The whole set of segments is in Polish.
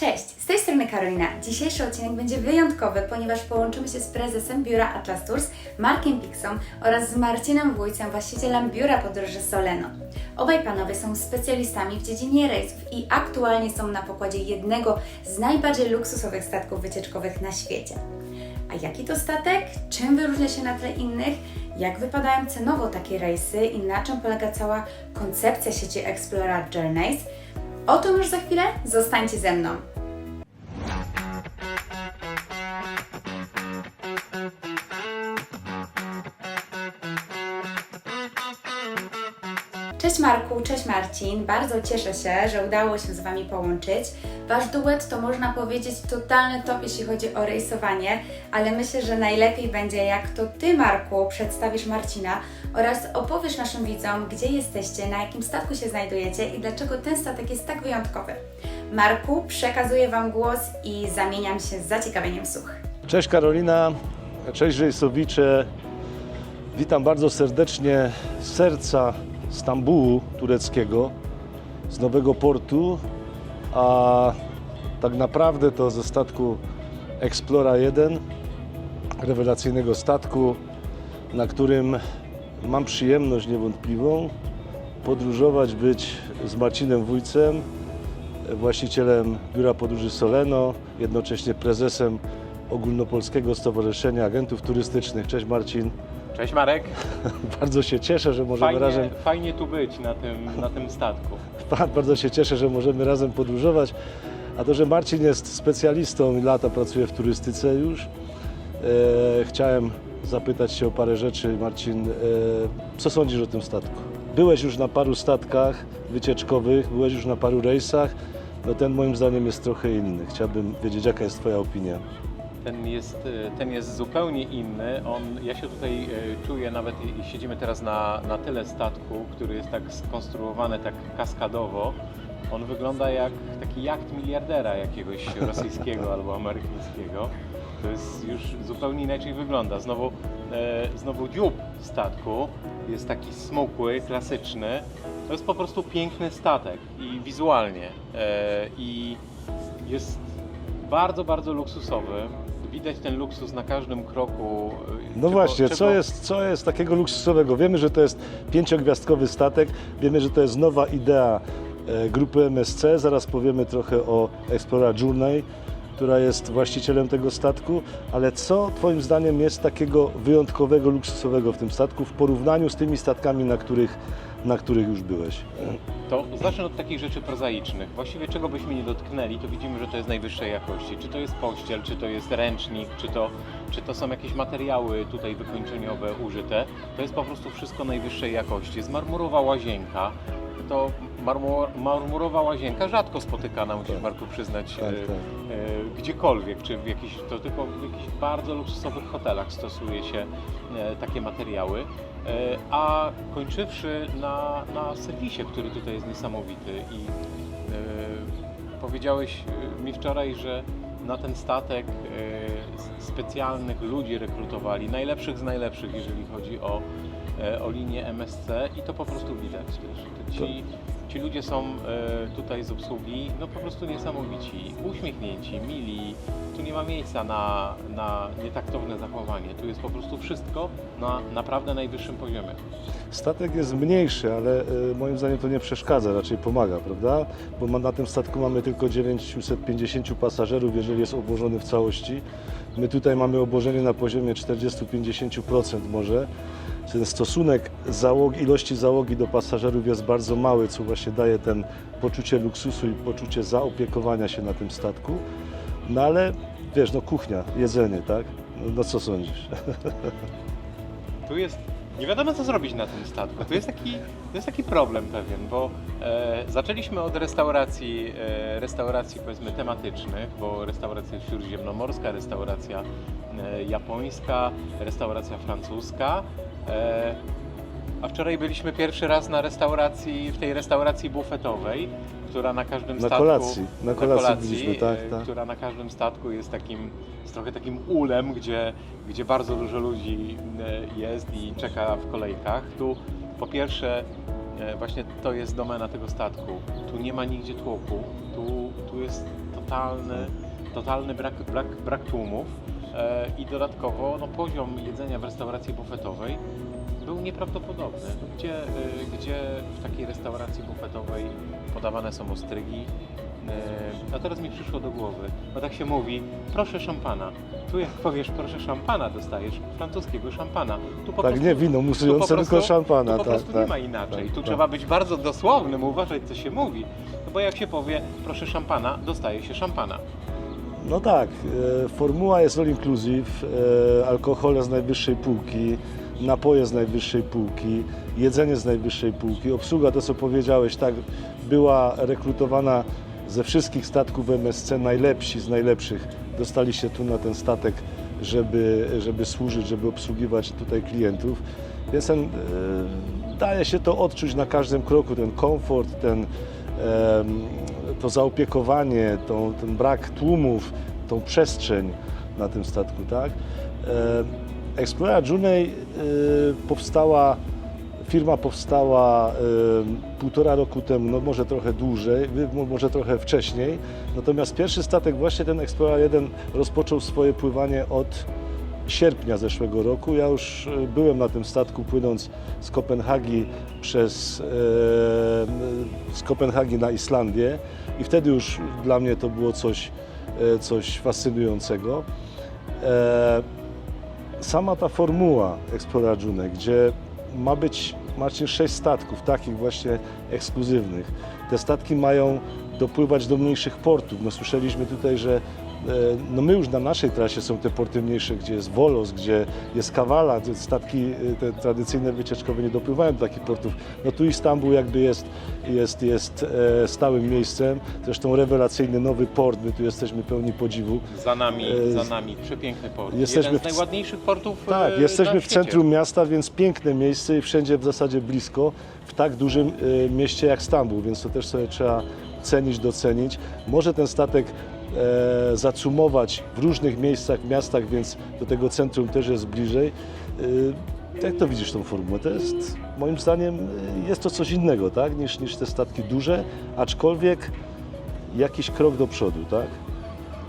Cześć, z tej strony Karolina. Dzisiejszy odcinek będzie wyjątkowy, ponieważ połączymy się z prezesem biura Atlas Tours, Markiem Pixą oraz z Marcinem Wójcem, właścicielem biura podróży Soleno. Obaj panowie są specjalistami w dziedzinie rejsów i aktualnie są na pokładzie jednego z najbardziej luksusowych statków wycieczkowych na świecie. A jaki to statek? Czym wyróżnia się na tle innych? Jak wypadają cenowo takie rejsy i na czym polega cała koncepcja sieci Explorer Journeys? O tym już za chwilę, zostańcie ze mną. Marku, cześć Marcin. Bardzo cieszę się, że udało się z Wami połączyć. Wasz duet to można powiedzieć totalny top, jeśli chodzi o rejsowanie, ale myślę, że najlepiej będzie jak to Ty Marku przedstawisz Marcina oraz opowiesz naszym widzom, gdzie jesteście, na jakim statku się znajdujecie i dlaczego ten statek jest tak wyjątkowy. Marku, przekazuję Wam głos i zamieniam się z zaciekawieniem słuch. Cześć Karolina, cześć Rejsowicze. Witam bardzo serdecznie z serca Stambułu tureckiego, z nowego portu, a tak naprawdę to ze statku Explora 1, rewelacyjnego statku, na którym mam przyjemność niewątpliwą podróżować, być z Marcinem Wójcem, właścicielem biura podróży Soleno, jednocześnie prezesem Ogólnopolskiego Stowarzyszenia Agentów Turystycznych. Cześć Marcin. Cześć Marek, Bardzo się cieszę, że możemy fajnie, razem fajnie tu być na tym, na tym statku. bardzo się cieszę, że możemy razem podróżować. A to, że Marcin jest specjalistą i lata pracuje w turystyce już, e, chciałem zapytać Cię o parę rzeczy. Marcin, e, co sądzisz o tym statku? Byłeś już na paru statkach wycieczkowych, byłeś już na paru rejsach. No ten moim zdaniem jest trochę inny. Chciałbym wiedzieć, jaka jest Twoja opinia. Ten jest, e, ten jest zupełnie inny. On, ja się tutaj e, czuję, nawet siedzimy teraz na, na tyle statku, który jest tak skonstruowany tak kaskadowo. On wygląda jak taki jacht miliardera jakiegoś rosyjskiego albo amerykańskiego. To jest już zupełnie inaczej wygląda. Znowu, e, znowu dziób statku jest taki smukły, klasyczny. To jest po prostu piękny statek i wizualnie. E, I jest bardzo, bardzo luksusowy. Widać ten luksus na każdym kroku. No Czego- właśnie, co czego- jest, co jest takiego luksusowego? Wiemy, że to jest pięciogwiazdkowy statek, wiemy, że to jest nowa idea e, grupy MSC, zaraz powiemy trochę o Explorer Journey, która jest właścicielem tego statku, ale co Twoim zdaniem jest takiego wyjątkowego, luksusowego w tym statku w porównaniu z tymi statkami, na których, na których już byłeś? To zacznę od takich rzeczy prozaicznych. Właściwie czego byśmy nie dotknęli, to widzimy, że to jest najwyższej jakości. Czy to jest pościel, czy to jest ręcznik, czy to, czy to są jakieś materiały tutaj wykończeniowe użyte. To jest po prostu wszystko najwyższej jakości. Jest marmurowa łazienka. To marmur, marmurowa łazienka rzadko spotykana, musisz Tak. Marku przyznać, Tak, e, tak. e, gdziekolwiek, czy w jakichś, to tylko w jakichś bardzo luksusowych hotelach stosuje się e, takie materiały. E, A kończywszy na, na serwisie, który tutaj jest niesamowity i e, powiedziałeś e, mi wczoraj, że na ten statek specjalnych ludzi rekrutowali, najlepszych z najlepszych, jeżeli chodzi o, o linię MSC i to po prostu widać też. Ci, ci ludzie są tutaj z obsługi no po prostu niesamowici, uśmiechnięci, mili. Nie ma miejsca na, na nietaktowne zachowanie. Tu jest po prostu wszystko na naprawdę najwyższym poziomie. Statek jest mniejszy, ale e, moim zdaniem to nie przeszkadza, raczej pomaga, prawda? Bo ma- na tym statku mamy tylko 950 pasażerów, jeżeli jest obłożony w całości. My tutaj mamy obłożenie na poziomie 40-50% może. Ten stosunek ilości załogi do pasażerów jest bardzo mały, co właśnie daje ten poczucie luksusu i poczucie zaopiekowania się na tym statku. No ale wiesz, no kuchnia, jedzenie, tak? No, no co sądzisz? Tu jest nie wiadomo co zrobić na tym statku. Tu jest taki, to jest taki problem pewien, bo e, zaczęliśmy od restauracji, e, restauracji powiedzmy tematycznych, bo restauracja śródziemnomorska, restauracja e, japońska, restauracja francuska. E, a wczoraj byliśmy pierwszy raz na restauracji, w tej restauracji bufetowej, która na każdym Na statku... kolacji, na kolacji byliśmy, tak, e, tak. Która na każdym statku jest takim, jest trochę takim ulem, gdzie, gdzie bardzo dużo ludzi e, jest i czeka w kolejkach. Tu po pierwsze e, właśnie to jest domena tego statku. Tu nie ma nigdzie tłoku, tu, tu jest totalny, totalny brak, brak, brak tłumów i dodatkowo no, poziom jedzenia w restauracji bufetowej był nieprawdopodobny. Gdzie, e, gdzie w takiej restauracji bufetowej podawane są ostrygi, e, a teraz mi przyszło do głowy, bo tak się mówi, proszę szampana. Tu jak powiesz proszę szampana, dostajesz francuskiego szampana. Tu po Tak, prostu, nie wino musujące, tylko szampana. Tu po tak, prostu tak. nie ma inaczej. tak, tu tak. trzeba być bardzo dosłownym, uważać co się mówi. No bo jak się powie proszę szampana, dostaje się szampana. No tak, e, formuła jest all inclusive, e, alkohole z najwyższej półki, napoje z najwyższej półki, jedzenie z najwyższej półki, obsługa, to co powiedziałeś, tak, była rekrutowana ze wszystkich statków MSC, najlepsi z najlepszych dostali się tu na ten statek, żeby, żeby służyć, żeby obsługiwać tutaj klientów. Więc ten, e, daje się to odczuć na każdym kroku, ten komfort, ten, to zaopiekowanie, tą, ten brak tłumów, tą przestrzeń na tym statku, tak? Explora Junej e, powstała, firma powstała e, półtora roku temu, no może trochę dłużej, może trochę wcześniej. Natomiast pierwszy statek, właśnie ten Explora 1 rozpoczął swoje pływanie od sierpnia zeszłego roku. Ja już e, byłem na tym statku płynąc z Kopenhagi przez z Kopenhagi na Islandię i wtedy już dla mnie to było coś, coś fascynującego. E, sama ta formuła Explora June, gdzie ma być macie sześć statków takich właśnie ekskluzywnych. Te statki mają dopływać do mniejszych portów. No słyszeliśmy tutaj, że no my już na naszej trasie są te porty mniejsze, gdzie jest Wolos, gdzie jest Kawala, statki e, te tradycyjne wycieczkowe nie dopływają do takich portów. No tu Istanbul jakby jest, jest, jest e, stałym miejscem. Zresztą rewelacyjny nowy port, my tu jesteśmy pełni podziwu. Za nami, E, za nami przepiękny port. jesteśmy Jeden z w- najładniejszych portów Tak, e, jesteśmy w centrum miasta, więc piękne miejsce i wszędzie w zasadzie blisko, w tak dużym e, mieście jak Stambuł, więc to też sobie trzeba cenić, docenić. Może ten statek e, zacumować w różnych miejscach, miastach, więc do tego centrum też jest bliżej. E, jak to widzisz tą formułę? To jest, moim zdaniem, e, jest to coś innego, tak, niż, niż te statki duże, aczkolwiek jakiś krok do przodu, tak?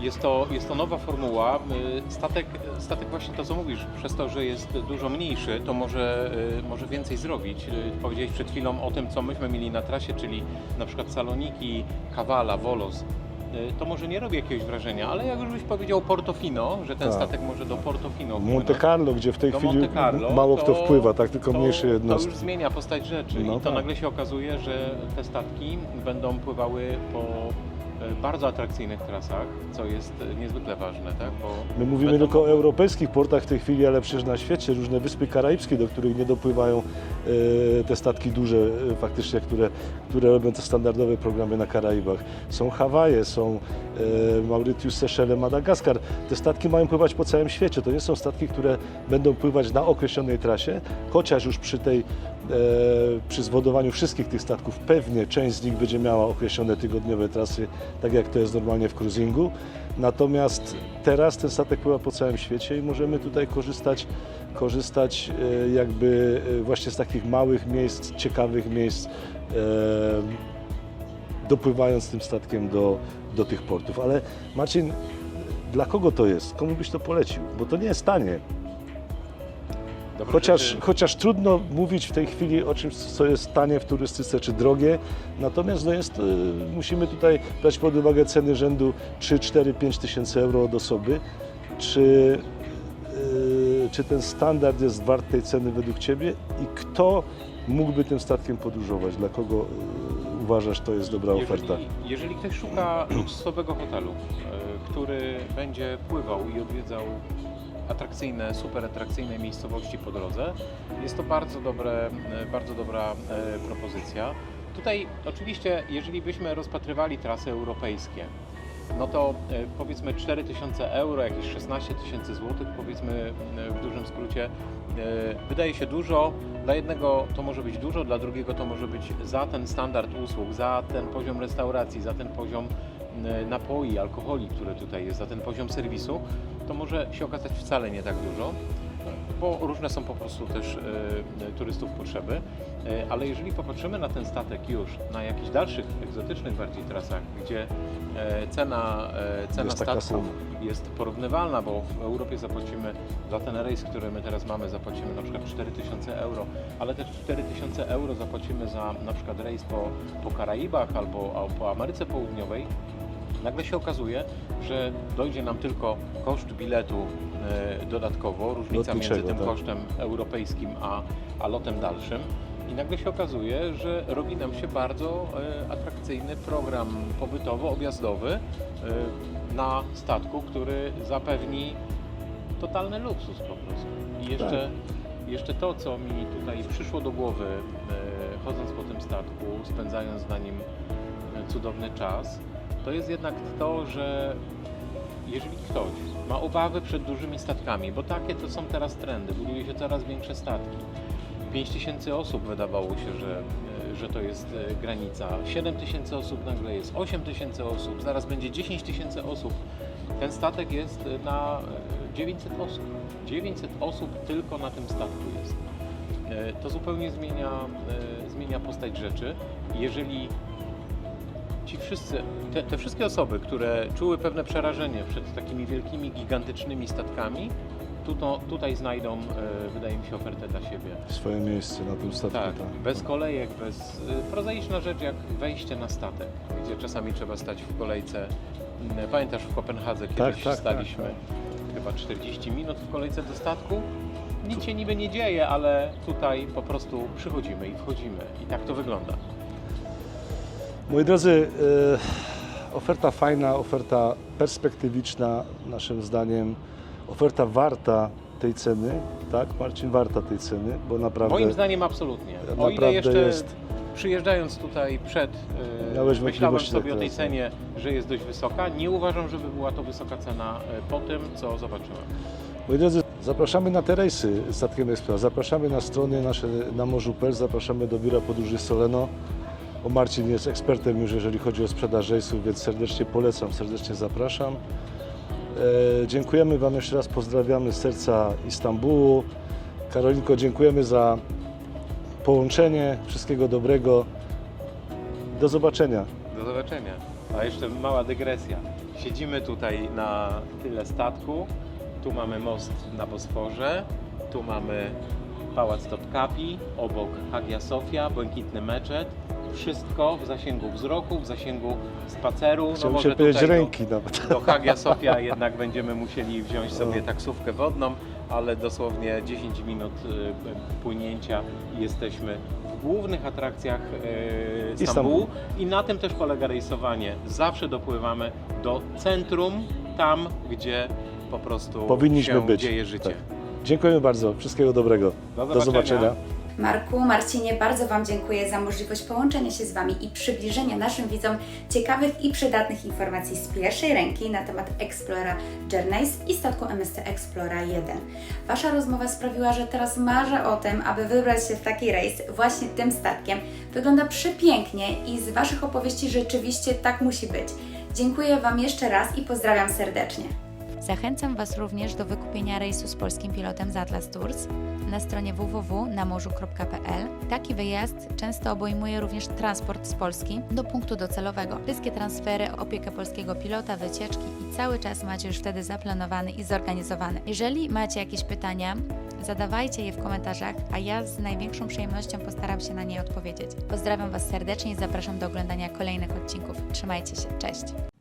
Jest to, jest to nowa formuła. Statek, statek właśnie to co mówisz, przez to, że jest dużo mniejszy, to może, może więcej zrobić. Powiedziałeś przed chwilą o tym, co myśmy mieli na trasie, czyli na przykład Saloniki, Kawala, Volos. Y, To może nie robi jakiegoś wrażenia, ale jak już byś powiedział Portofino, że ten Tak. statek może do Portofino Monte wpłynąć, Carlo, gdzie w tej do chwili Monte Carlo, mało kto to- wpływa, tak, tylko to, mniejsze to jednostki. już zmienia postać rzeczy No i to tak. nagle się okazuje, że te statki będą pływały po bardzo atrakcyjnych trasach, co jest e, niezwykle ważne, tak? Bo My mówimy będą tylko o europejskich portach w tej chwili, ale przecież na świecie różne wyspy karaibskie, do których nie dopływają e, te statki duże e, faktycznie, które, które robią te standardowe programy na Karaibach. Są Hawaje, są e, Mauritius, Seszele, Madagaskar. Te statki mają pływać po całym świecie. To nie są statki, które będą pływać na określonej trasie, chociaż już przy tej e, przy zwodowaniu wszystkich tych statków pewnie część z nich będzie miała określone tygodniowe trasy, tak jak to jest normalnie w cruisingu. Natomiast teraz ten statek pływa po całym świecie i możemy tutaj korzystać, korzystać e, jakby e, właśnie z takich małych miejsc, ciekawych miejsc, e, dopływając tym statkiem do, do tych portów. Ale Marcin, dla kogo to jest? Komu byś to polecił? Bo to nie jest tanie. Dobre Chociaż, rzeczy- chociaż trudno mówić w tej chwili o czymś, co jest tanie w turystyce czy drogie, natomiast no jest, y, musimy tutaj brać pod uwagę ceny rzędu 3, 4, 5 tysięcy euro od osoby. Czy, y, czy ten standard jest wart tej ceny według Ciebie i kto mógłby tym statkiem podróżować? Dla kogo y, uważasz to jest dobra oferta? Jeżeli, jeżeli ktoś szuka luksusowego hotelu, który będzie pływał i odwiedzał atrakcyjne, super atrakcyjne miejscowości po drodze, jest to bardzo, dobre, e, bardzo dobra e, propozycja. Tutaj oczywiście, jeżeli byśmy rozpatrywali trasy europejskie, no to e, powiedzmy 4000 euro, jakieś 16 tysięcy złotych, powiedzmy w dużym skrócie, wydaje się dużo. Dla jednego to może być dużo, dla drugiego to może być za ten standard usług, za ten poziom restauracji, za ten poziom napoi, alkoholi, które tutaj jest, za ten poziom serwisu, to może się okazać wcale nie tak dużo. bo różne są po prostu też e, turystów potrzeby. E, ale jeżeli popatrzymy na ten statek już na jakichś dalszych, egzotycznych bardziej trasach, gdzie e, cena, e, cena Jest statków jest porównywalna, bo w Europie zapłacimy za ten rejs, który my teraz mamy, zapłacimy na przykład 4000 euro, ale też 4000 euro zapłacimy za na przykład rejs po, po Karaibach albo, albo po Ameryce Południowej, nagle się okazuje, że dojdzie nam tylko koszt biletu e, dodatkowo, różnica między tym tak. kosztem europejskim a, a lotem dalszym. I nagle się okazuje, że robi nam się bardzo e, atrakcyjny program pobytowo-objazdowy e, na statku, który zapewni totalny luksus po prostu. I jeszcze, jeszcze to, co mi tutaj przyszło do głowy, chodząc po tym statku, spędzając na nim cudowny czas, to jest jednak to, że jeżeli ktoś ma obawy przed dużymi statkami, bo takie to są teraz trendy, buduje się coraz większe statki. 5 tysięcy osób wydawało się, że, e, że to jest e, granica. 7 tysięcy osób nagle jest, 8 tysięcy osób, zaraz będzie 10 tysięcy osób. Ten statek jest e, na e, 900 osób. 900 osób tylko na tym statku jest. E, To zupełnie zmienia, e, zmienia postać rzeczy. Jeżeli ci wszyscy, te, te wszystkie osoby, które czuły pewne przerażenie przed takimi wielkimi, gigantycznymi statkami, tuto, tutaj znajdą, e, wydaje mi się, ofertę dla siebie. Swoje miejsce na tym statku. Tak, tak. bez kolejek, bez y, prozaiczna rzecz jak wejście na statek, gdzie czasami trzeba stać w kolejce. Mm, Pamiętasz w Kopenhadze Tak, kiedyś tak, staliśmy tak, chyba 40 minut w kolejce do statku? Nic się niby nie dzieje, ale tutaj po prostu przychodzimy i wchodzimy i tak to wygląda. Moi drodzy, e, oferta fajna, oferta perspektywiczna, naszym zdaniem, oferta warta tej ceny, tak? Marcin, warta tej ceny, bo naprawdę Moim zdaniem absolutnie. O ile jeszcze jest- przyjeżdżając tutaj przed, yy, Miałeś myślałem sobie o tej cenie, że jest dość wysoka. Nie uważam, żeby była to wysoka cena yy, po tym, co zobaczyłem. Moi drodzy, zapraszamy na te rejsy statkiem Express, zapraszamy na strony nasze na morzu.pl, zapraszamy do Biura Podróży Soleno. O Marcin jest ekspertem już, jeżeli chodzi o sprzedaż rejsów, więc serdecznie polecam, serdecznie zapraszam. E, dziękujemy Wam jeszcze raz, pozdrawiamy z serca Istambułu. Karolinko, dziękujemy za połączenie, wszystkiego dobrego. Do zobaczenia. Do zobaczenia. A jeszcze mała dygresja. Siedzimy tutaj na tyle statku. Tu mamy most na Bosforze, tu mamy Pałac Topkapi, obok Hagia Sofia, błękitny meczet. Wszystko w zasięgu wzroku, w zasięgu spaceru. No Chciałbym może się powiedzieć tutaj do- ręki nawet. Do Hagia Sofia jednak będziemy musieli wziąć sobie taksówkę wodną, ale dosłownie 10 minut y, płynięcia i jesteśmy w głównych atrakcjach y, Stambułu i na tym też polega rejsowanie. Zawsze dopływamy do centrum, tam gdzie po prostu Powinniśmy się być. dzieje życie. Tak. Dziękujemy bardzo, wszystkiego dobrego. Do Do zobaczenia. Marku, Marcinie, bardzo Wam dziękuję za możliwość połączenia się z Wami i przybliżenia naszym widzom ciekawych i przydatnych informacji z pierwszej ręki na temat Explora Journeys i statku MSC Explora 1. Wasza rozmowa sprawiła, że teraz marzę o tym, aby wybrać się w taki rejs właśnie tym statkiem. Wygląda przepięknie i z Waszych opowieści rzeczywiście tak musi być. Dziękuję Wam jeszcze raz i pozdrawiam serdecznie. Zachęcam Was również do wykupienia rejsu z polskim pilotem z Atlas Tours na stronie www.namorzu.pl. Taki wyjazd często obejmuje również transport z Polski do punktu docelowego. Wszystkie transfery, opiekę polskiego pilota, wycieczki i cały czas macie już wtedy zaplanowany i zorganizowany. Jeżeli macie jakieś pytania, zadawajcie je w komentarzach, a ja z największą przyjemnością postaram się na nie odpowiedzieć. Pozdrawiam Was serdecznie i zapraszam do oglądania kolejnych odcinków. Trzymajcie się, cześć!